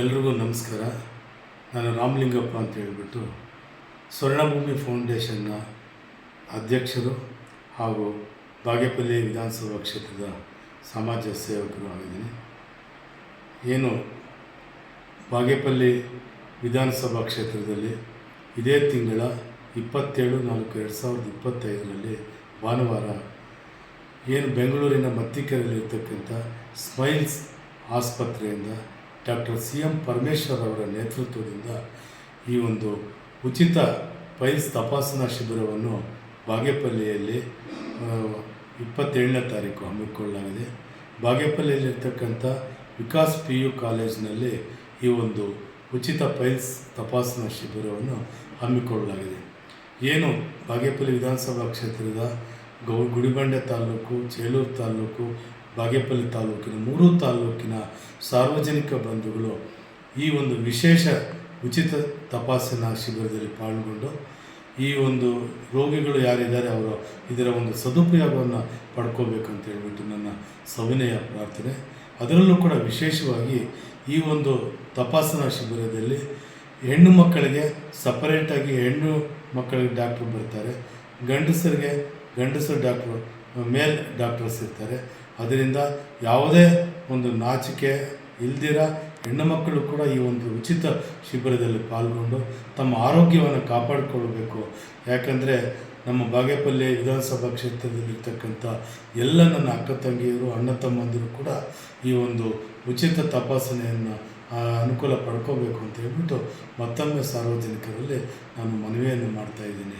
ಎಲ್ರಿಗೂ ನಮಸ್ಕಾರ. ನಾನು ರಾಮಲಿಂಗಪ್ಪ ಅಂತ ಹೇಳಿಬಿಟ್ಟು ಸ್ವರ್ಣಭೂಮಿ ಫೌಂಡೇಶನ್ನ ಅಧ್ಯಕ್ಷರು ಹಾಗೂ ಬಾಗೇಪಲ್ಲಿ ವಿಧಾನಸಭಾ ಕ್ಷೇತ್ರದ ಸಮಾಜ ಸೇವಕರು ಆಗಿದ್ದೀನಿ. ಏನು ಬಾಗೇಪಲ್ಲಿ ವಿಧಾನಸಭಾ ಕ್ಷೇತ್ರದಲ್ಲಿ ಇದೇ ತಿಂಗಳ ಇಪ್ಪತ್ತೇಳು ನಾಲ್ಕು ಎರಡು ಸಾವಿರದ ಇಪ್ಪತ್ತೈದರಲ್ಲಿ ಭಾನುವಾರ ಏನು ಬೆಂಗಳೂರಿನ ಮತ್ತಿಕೆರೆಯಲ್ಲಿರ್ತಕ್ಕಂಥ ಸ್ಮೈಲ್ಸ್ ಆಸ್ಪತ್ರೆಯಿಂದ ಡಾಕ್ಟರ್ ಸಿ ಎಂ ಪರಮೇಶ್ವರ್ ಅವರ ನೇತೃತ್ವದಿಂದ ಈ ಒಂದು ಉಚಿತ ಪೈಲ್ಸ್ ತಪಾಸಣಾ ಶಿಬಿರವನ್ನು ಬಾಗೇಪಲ್ಲಿಯಲ್ಲಿ ಇಪ್ಪತ್ತೇಳನೇ ತಾರೀಕು ಹಮ್ಮಿಕೊಳ್ಳಲಾಗಿದೆ. ಬಾಗೇಪಲ್ಲಿಯಲ್ಲಿರ್ತಕ್ಕಂಥ ವಿಕಾಸ್ ಪಿ ಯು ಕಾಲೇಜಿನಲ್ಲಿ ಈ ಒಂದು ಉಚಿತ ಪೈಲ್ಸ್ ತಪಾಸಣಾ ಶಿಬಿರವನ್ನು ಹಮ್ಮಿಕೊಳ್ಳಲಾಗಿದೆ. ಏನು ಬಾಗೇಪಲ್ಲಿ ವಿಧಾನಸಭಾ ಕ್ಷೇತ್ರದ ಗೌ ಗುಡಿಬಂಡೆ ತಾಲೂಕು, ಚೇಲೂರು ತಾಲೂಕು, ಬಾಗೇಪಲ್ಲಿ ತಾಲೂಕಿನ ಮೂರು ತಾಲೂಕಿನ ಸಾರ್ವಜನಿಕ ಬಂಧುಗಳು ಈ ಒಂದು ವಿಶೇಷ ಉಚಿತ ತಪಾಸಣಾ ಶಿಬಿರದಲ್ಲಿ ಪಾಲ್ಗೊಂಡು ಈ ಒಂದು ರೋಗಿಗಳು ಯಾರಿದ್ದಾರೆ ಅವರು ಇದರ ಒಂದು ಸದುಪಯೋಗವನ್ನು ಪಡ್ಕೋಬೇಕಂತ ಹೇಳ್ಬಿಟ್ಟು ನನ್ನ ಸವಿನಯ ಪ್ರಾರ್ಥನೆ. ಅದರಲ್ಲೂ ಕೂಡ ವಿಶೇಷವಾಗಿ ಈ ಒಂದು ತಪಾಸಣಾ ಶಿಬಿರದಲ್ಲಿ ಹೆಣ್ಣು ಮಕ್ಕಳಿಗೆ ಸಪರೇಟಾಗಿ ಹೆಣ್ಣು ಮಕ್ಕಳಿಗೆ ಡಾಕ್ಟ್ರು ಬರ್ತಾರೆ. ಗಂಡಸರಿಗೆ ಗಂಡಸರು ಡಾಕ್ಟ್ರು ಮೇಲ್ ಡಾಕ್ಟರ್ಸ್ ಇರ್ತಾರೆ. ಅದರಿಂದ ಯಾವುದೇ ಒಂದು ನಾಚಿಕೆ ಇಲ್ದಿರ ಹೆಣ್ಣು ಮಕ್ಕಳು ಕೂಡ ಈ ಒಂದು ಉಚಿತ ಶಿಬಿರದಲ್ಲಿ ಪಾಲ್ಗೊಂಡು ತಮ್ಮ ಆರೋಗ್ಯವನ್ನು ಕಾಪಾಡಿಕೊಳ್ಬೇಕು ಯಾಕಂದರೆ ನಮ್ಮ ಬಾಗೇಪಲ್ಲಿ ವಿಧಾನಸಭಾ ಕ್ಷೇತ್ರದಲ್ಲಿರ್ತಕ್ಕಂಥ ಎಲ್ಲ ನನ್ನ ಅಕ್ಕ ತಂಗಿಯರು, ಅಣ್ಣ ತಮ್ಮಂದಿರು ಕೂಡ ಈ ಒಂದು ಉಚಿತ ತಪಾಸಣೆಯನ್ನು ಅನುಕೂಲ ಪಡ್ಕೋಬೇಕು ಅಂತ ಹೇಳ್ಬಿಟ್ಟು ಮತ್ತೊಮ್ಮೆ ಸಾರ್ವಜನಿಕರಲ್ಲಿ ನಾನು ಮನವಿಯನ್ನು ಮಾಡ್ತಾ ಇದ್ದೀನಿ.